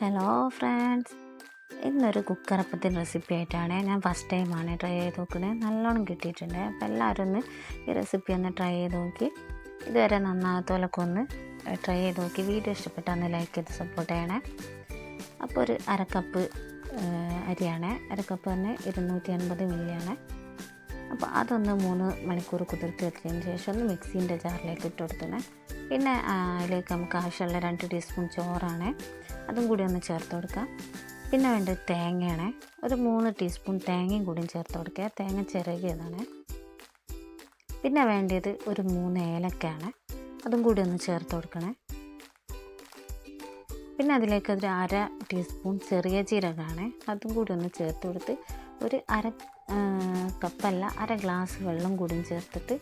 Hello friends ഇന്നൊരു കുക്കറപ്പത്തിന്റെ recipe ആയിട്ടാണ് ഞാൻ ഫസ്റ്റ് ടൈമാണ് ട്രൈ ചെയ്ത് നോക്കുന്നത്. നല്ലോണം കിട്ടിയിട്ടുണ്ട്. അപ്പോൾ എല്ലാവരും ഒന്ന് ഈ റെസിപ്പി ഒന്ന് ട്രൈ ചെയ്ത് നോക്കി. ഇതുവരെ നന്നാകത്തോലൊക്കെ ഒന്ന് ട്രൈ ചെയ്ത് നോക്കി. വീഡിയോ ഇഷ്ടപ്പെട്ടാൽ ഒന്ന് ലൈക്ക് ചെയ്ത് സപ്പോർട്ട് ചെയ്യണേ. അപ്പോൾ ഒരു അരക്കപ്പ് അരിയാണ്. അരക്കപ്പ് തന്നെ ഇരുന്നൂറ്റി അൻപത് മില്ലിയാണ് അപ്പോൾ അതൊന്ന് മൂന്ന് മണിക്കൂർ കുതിർത്ത് വെച്ചതിന് ശേഷം ഒന്ന് മിക്സീന്റെ ജാറിലേക്ക് ഇട്ട് കൊടുത്തണേ പിന്നെ അതിലേക്ക് നമുക്ക് ആവശ്യമുള്ള രണ്ട് ടീസ്പൂൺ ചോറാണ്. അതും കൂടി ഒന്ന് ചേർത്ത് കൊടുക്കാം. പിന്നെ വേണ്ടത് തേങ്ങയാണ്. ഒരു മൂന്ന് ടീസ്പൂൺ തേങ്ങയും കൂടിയും ചേർത്ത് കൊടുക്കുക. തേങ്ങ ചിറകിയതാണ്. പിന്നെ വേണ്ടത് ഒരു മൂന്ന് ഏലക്കയാണ്. അതും കൂടി ഒന്ന് ചേർത്ത് കൊടുക്കണേ. പിന്നെ അതിലേക്ക് ഒരു അര ടീസ്പൂൺ ചെറിയ ജീരകമാണ്. അതും കൂടി ഒന്ന് ചേർത്ത് കൊടുത്ത് ഒരു അര കപ്പല്ല അര ഗ്ലാസ് വെള്ളം കൂടിയും ചേർത്തിട്ട്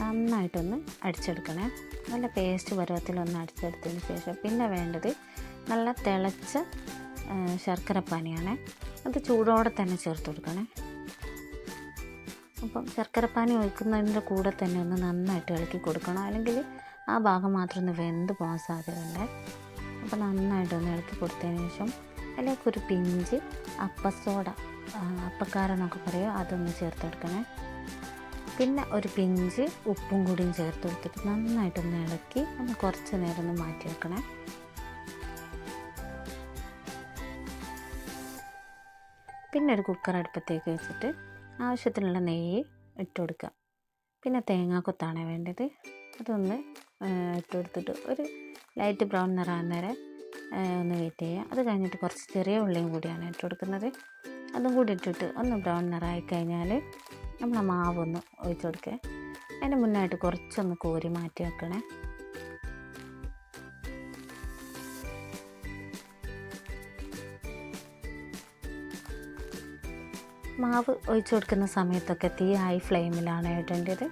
നന്നായിട്ടൊന്ന് അടിച്ചെടുക്കണേ. നല്ല പേസ്റ്റ് പരുവത്തിലൊന്ന് അടിച്ചെടുത്തതിന് ശേഷം പിന്നെ വേണ്ടത് നല്ല തിളച്ച ശർക്കര ശർക്കരപ്പാനിയാണ് അത് ചൂടോടെ തന്നെ ചേർത്ത് കൊടുക്കണേ. അപ്പം ശർക്കരപ്പാനി ഒഴിക്കുന്നതിന്റെ കൂടെ തന്നെ ഒന്ന് നന്നായിട്ട് ഇളക്കി കൊടുക്കണം. അല്ലെങ്കിൽ ആ ഭാഗം മാത്രം ഒന്ന് വെന്ത് പോകാൻ സാധ്യതയുണ്ട്. അപ്പോൾ നന്നായിട്ടൊന്ന് ഇളക്കി കൊടുത്തതിന് ശേഷം അതിലേക്ക് ഒരു പിഞ്ച് അപ്പസോഡ ആ, അപ്പക്കാരെന്നൊക്കെ പറയും. അതൊന്ന് ചേർത്ത് കൊടുക്കണേ പിന്നെ ഒരു പിഞ്ച് ഉപ്പും കൂടിയും ചേർത്ത് കൊടുത്തിട്ട് നന്നായിട്ടൊന്ന് ഇളക്കി ഒന്ന് കുറച്ച് നേരം ഒന്ന് മാറ്റി വെക്കണേ. പിന്നെ ഒരു കുക്കർ അടുപ്പത്തേക്ക് വെച്ചിട്ട് ആവശ്യത്തിനുള്ള നെയ്യ് ഇട്ട് കൊടുക്കുക. പിന്നെ തേങ്ങാക്കൊത്താണ് വേണ്ടത്. അതൊന്ന് ഇട്ട് കൊടുത്തിട്ട് ഒരു ലൈറ്റ് ബ്രൗൺ നിറാൻ വരെ ഒന്ന് വെയിറ്റ് ചെയ്യുക. അത് കഴിഞ്ഞിട്ട് കുറച്ച് ചെറിയ ഉള്ളിയും കൂടിയാണ് ഇട്ട് കൊടുക്കുന്നത്. അതും കൂടി ഇട്ടിട്ട് ഒന്ന് ബ്രൗൺ നിറായി കഴിഞ്ഞാൽ നമ്മൾ മാവ് ഒന്ന് ഒഴിച്ച് കൊടുക്കുക അതിന് മുന്നായിട്ട് കുറച്ചൊന്ന് കോരി മാറ്റി വെക്കണേ. മാവ് ഒഴിച്ചു കൊടുക്കുന്ന സമയത്തൊക്കെ തീ ഹൈ ഫ്ലെയിമിലാണ് ഇടേണ്ടത്.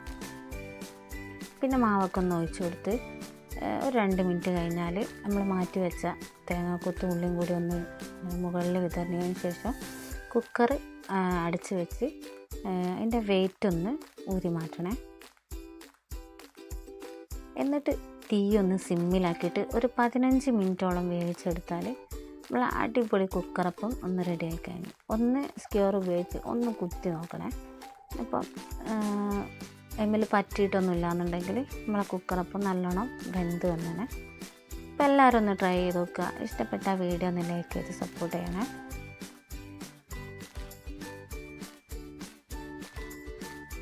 പിന്നെ മാവൊക്കെ ഒന്ന് ഒഴിച്ചു കൊടുത്ത് ഒരു രണ്ട് മിനിറ്റ് കഴിഞ്ഞാൽ നമ്മൾ മാറ്റി വെച്ച തേങ്ങാക്കൊത്തും ഉള്ളിയും കൂടി ഒന്ന് മുകളിൽ വിതറിയതിന് ശേഷം കുക്കർ അടച്ച് വെച്ച് അതിന്റെ വെയിറ്റ് ഒന്ന് ഊരി മാറ്റണേ. എന്നിട്ട് തീ ഒന്ന് സിമ്മിലാക്കിയിട്ട് ഒരു പതിനഞ്ച് മിനിറ്റോളം വേവിച്ചെടുത്താൽ നമ്മൾ അടിപൊളി കുക്കറപ്പം ഒന്ന് റെഡി ആയി കഴിഞ്ഞു. ഒന്ന് സ്ക്യൂർ ഉപയോഗിച്ച് ഒന്ന് കുത്തി നോക്കണേ. അപ്പം എമ്മിൽ പറ്റിയിട്ടൊന്നും ഇല്ലാന്നുണ്ടെങ്കിൽ നമ്മളെ കുക്കറപ്പം നല്ലോണം വെന്ത് വന്നേ അപ്പോൾ എല്ലാവരും ഒന്ന് ട്രൈ ചെയ്ത് നോക്കുക. ഇഷ്ടപ്പെട്ട വീഡിയോ ഒന്ന് ലൈക്ക് ചെയ്ത് സപ്പോർട്ട് ചെയ്യണേ.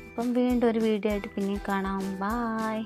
അപ്പം വീണ്ടും ഒരു വീഡിയോ ആയിട്ട് പിന്നെ കാണാം. ബായ്